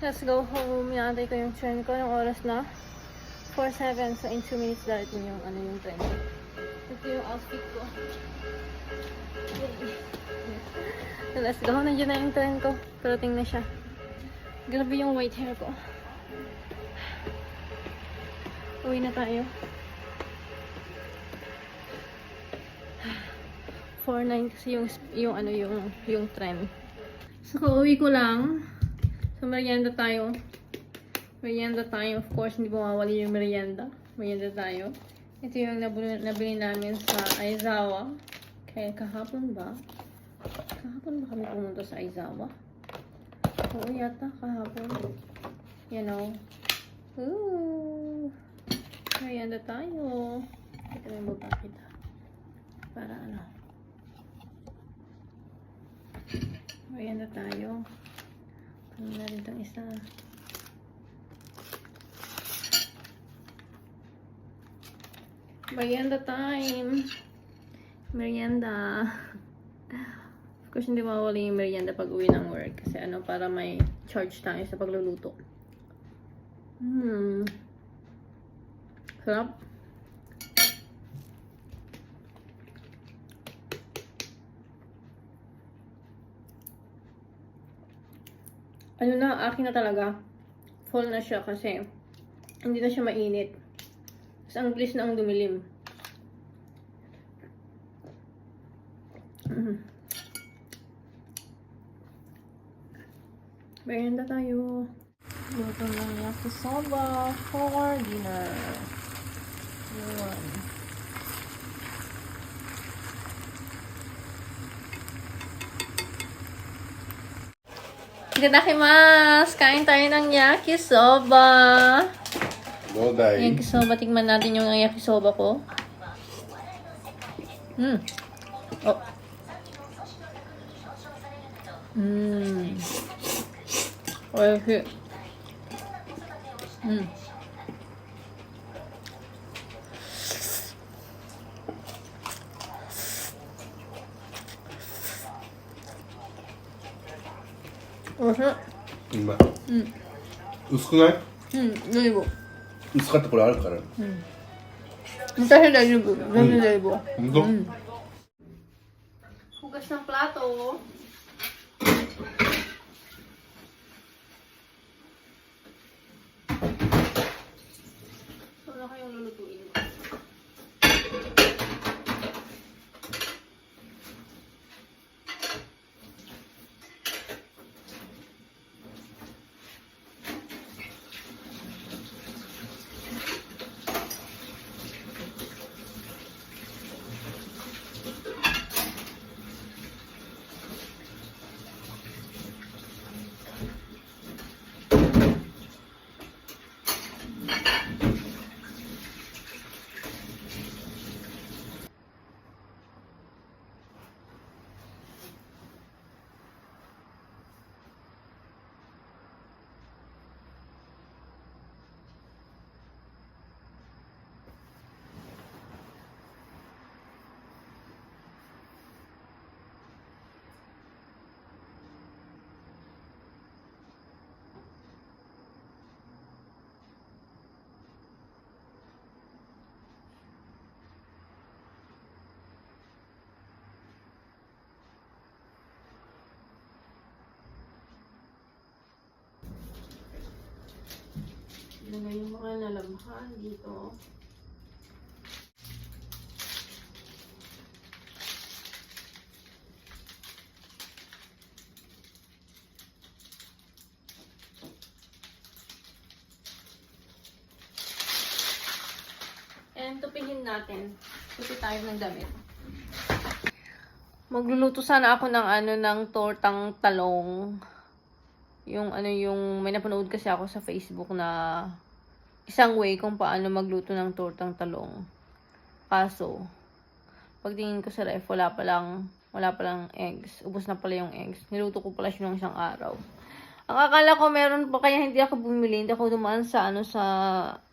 Let's go home. Inaantay ko yung train ko. Yung oras na? 4-7. So, in 2 minutes darating yung, ano, yung train. Ito yung outfit ko. So, let's go. Nandiyan na yung train ko. Parating na siya. Grabe yung white hair ko. Uwi na tayo. 4-9 kasi yung, yung ano, yung, yung train. So, kauwi ko lang. So, merienda tayo. Merienda tayo. Of course, hindi mawawali yung merienda. Merienda tayo. Ito yung nabili, nabili namin sa Aizawa. Kaya kahapon ba? Kahapon ba kami pumunta sa Aizawa? Oo yata, kahapon. You know. Ooh. Merienda tayo. Ito yung baba kita. Para ano. Merienda tayo. Ano na rin itong isa. Merienda time. Merienda. Of course, hindi mawawala yung merienda pag uwi ng work. Kasi ano, para may charge tayo sa pagluluto. Hmm. Sarap. Ano na, akin na talaga. Full na siya kasi hindi na siya mainit. Tapos ang bilis na ang dumilim. Mm. Merienda tayo. Luto ng yakisoba for dinner. Yun. Itadakimasu! Kain tayo ng yakisoba. Bodai. Yakisoba, tingnan natin yung yakisoba ko. Hmm. Oh. Hmm. Oishi. Hmm. うまい。うん。薄くない？うん、大丈夫。薄かったこれあるから。私大丈夫。全然大丈夫。本当、Mm. Hugas ng plato. Ano Ilagay yung mga nalamhan dito. And tupihin natin. Tupi tayo ng damit. Magluluto sana ako ng ano ng tortang talong yung ano yung may napanood kasi ako sa Facebook na isang way kung paano magluto ng tortang talong. Kaso, pagtingin ko sa ref, wala pa lang, wala pa lang eggs. Ubus na pala yung eggs. Niluto ko pala siya ng isang araw. Ang akala ko meron pa, kaya hindi ako bumili. Hindi ako dumaan sa, ano, sa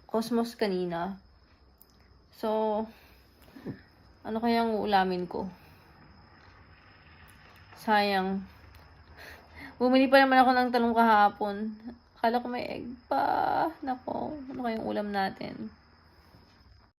Cosmos kanina. So, ano kayang ulamin ko? Sayang. Bumili pa naman ako ng talong kahapon. Akala ko may egg pa. Nako, ano kayong ulam natin?